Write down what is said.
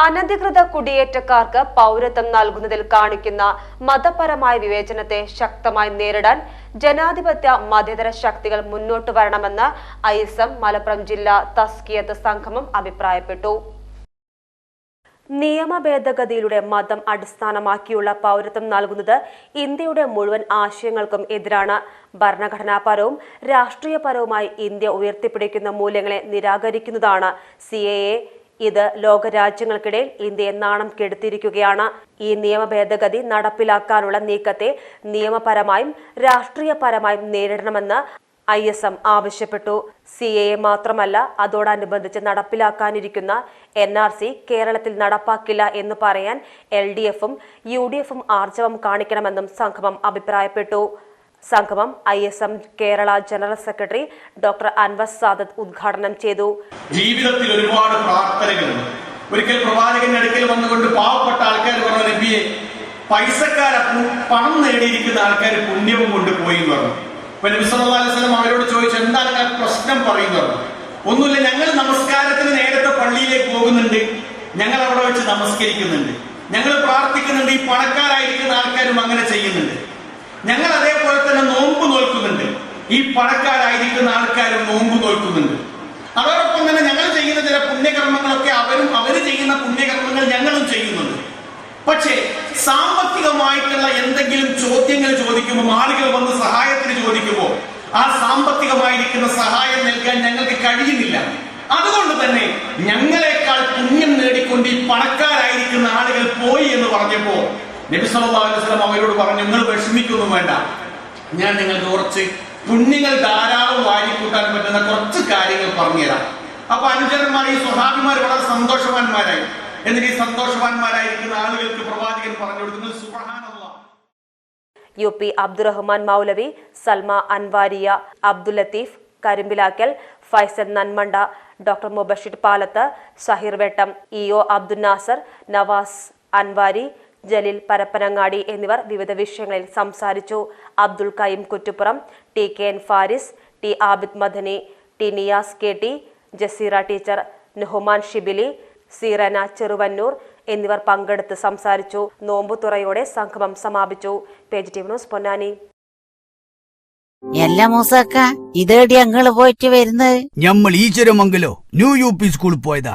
അനധികൃത കുടിയേറ്റക്കാർക്ക് പൗരത്വം നൽകുന്നതിൽ കാണിക്കുന്ന മതപരമായ വിവേചനത്തെ ശക്തമായി നേരിടാൻ ജനാധിപത്യ മതേതര ശക്തികൾ മുന്നോട്ട് വരണമെന്ന് ഐ എസ് എം മലപ്പുറം ജില്ലാ തസ്കിയത്ത് സംഗമം അഭിപ്രായപ്പെട്ടു. നിയമ ഭേദഗതിയിലൂടെ മതം അടിസ്ഥാനമാക്കിയുള്ള പൗരത്വം നൽകുന്നത് ഇന്ത്യയുടെ മുഴുവൻ ആശയങ്ങൾക്കും എതിരാണ്. ഭരണഘടനാപരവും രാഷ്ട്രീയപരവുമായി ഇന്ത്യ ഉയർത്തിപ്പിടിക്കുന്ന മൂല്യങ്ങളെ നിരാകരിക്കുന്നതാണ് സി ഇത് ലോകരാജ്യങ്ങൾക്കിടയിൽ ഇന്ത്യയെ നാണം കെടുത്തിയിരിക്കുകയാണ്. ഈ നിയമ ഭേദഗതി നടപ്പിലാക്കാനുള്ള നീക്കത്തെ നിയമപരമായും രാഷ്ട്രീയപരമായും നേരിടണമെന്ന് ഐ എസ് എം ആവശ്യപ്പെട്ടു. സി എ മാത്രമല്ല അതോടനുബന്ധിച്ച് നടപ്പിലാക്കാനിരിക്കുന്ന എൻ ആർ സി കേരളത്തിൽ നടപ്പാക്കില്ല എന്ന് പറയാൻ എൽ ഡി എഫും യു ഡി എഫും ആർജവം കാണിക്കണമെന്നും സംഗമം അഭിപ്രായപ്പെട്ടു. സംഗമം I S M Kerala general secretary doctor Anwar Sadath ഉദ്ഘാടനം ചെയ്തു. ജീവിതത്തിൽ ഒരുപാട് പ്രാർത്ഥനകളുണ്ട് ഒരിക്കൽ പ്രവാചകന്റെ അടുക്കൽ വന്നുകൊണ്ട് പാവപ്പെട്ട ആൾക്കാർ പറഞ്ഞ നബിയെ പൈസക്കാര പണം നേടിയിരിക്കുന്ന ആൾക്കാർ പുണ്യവും കൊണ്ട് പോയി എന്ന് പറഞ്ഞു. അപ്പൊ നബി അവരോട് ചോദിച്ചു എന്താണ് ഞാൻ പ്രശ്നം? പറയുന്നത് ഒന്നുമില്ല ഞങ്ങൾ നമസ്കാരത്തിന് നേരത്തെ പള്ളിയിലേക്ക് പോകുന്നുണ്ട്. ഞങ്ങൾ അവിടെ വെച്ച് നമസ്കരിക്കുന്നുണ്ട്. ഞങ്ങൾ പ്രാർത്ഥിക്കുന്നുണ്ട് ഈ പണക്കാരായിരിക്കുന്ന ആൾക്കാരും അങ്ങനെ ചെയ്യുന്നുണ്ട്. ഞങ്ങൾ അതേപോലെ തന്നെ നോമ്പ് നോൽക്കുന്നുണ്ട്. ഈ പണക്കാരായിരിക്കുന്ന ആൾക്കാരും നോമ്പ് നോൽക്കുന്നുണ്ട്. അതോടൊപ്പം തന്നെ ഞങ്ങൾ ചെയ്യുന്ന ചില പുണ്യകർമ്മങ്ങളൊക്കെ അവരും അവർ ചെയ്യുന്ന പുണ്യകർമ്മങ്ങൾ ഞങ്ങളും ചെയ്യുന്നുണ്ട്. പക്ഷേ സാമ്പത്തികമായിട്ടുള്ള എന്തെങ്കിലും ചോദ്യങ്ങൾ ചോദിക്കുമ്പോൾ ആളുകൾ വന്ന് സഹായത്തിന് ചോദിക്കുമ്പോൾ ആ സാമ്പത്തികമായിരിക്കുന്ന സഹായം നൽകാൻ ഞങ്ങൾക്ക് കഴിയുന്നില്ല. അതുകൊണ്ട് തന്നെ ഞങ്ങളെക്കാൾ പുണ്യം നേടിക്കൊണ്ട് ഈ പണക്കാരായിരിക്കുന്ന ആളുകൾ പോയി എന്ന് പറഞ്ഞപ്പോ നബി സല്ലല്ലാഹു അലൈഹി വസല്ലം അവരോട് പറഞ്ഞു നിങ്ങൾ വിഷമിക്കൊന്നും വേണ്ട. ഞാൻ നിങ്ങൾക്ക് കുറച്ച് പുണ്യങ്ങൾ ധാരാളം വാരിക്കൂട്ടാൻ പറ്റുന്ന കുറച്ച് കാര്യങ്ങൾ പറഞ്ഞുതരാം. അപ്പൊ അനുചരന്മാർ ഈ സ്വഹാബിമാർ വളരെ സന്തോഷവാന്മാരായി. എന്നിട്ട് ഈ സന്തോഷവാന്മാരായിരിക്കുന്ന ആളുകൾക്ക് പ്രവാചകൻ പറഞ്ഞു കൊടുക്കുന്നത് സുബ്ഹാനല്ലാഹ് U P Abdurahman Moulavi Salma Anwariya Abdul Latheef Karimpilakkal Faisal Nanmanda doctor Mubashir Palath Sahir Vettam E O Abdul Nasar Navas Anwari Jaleel Parappanangadi എന്നിവർ വിവിധ വിഷയങ്ങളിൽ സംസാരിച്ചു. Abdul Kayyum Kuttippuram T K N Faris T Abid Madani T Niyas K T Jaseera teacher Nehuman Shibili Seerana Cheruvannur എന്നിവർ പങ്കെടുത്ത് സംസാരിച്ചു. നോമ്പുതുറയോടെ സംഗമം സമാപിച്ചു. Page T news Ponnani. എല്ലാ മൂസക്ക ഇതേടി ഞങ്ങൾ പോയിട്ട് വരുന്നത്? ഞമ്മൾ ഈശ്വരമംഗലോ ന്യൂ യു പി സ്കൂളിൽ പോയതാ.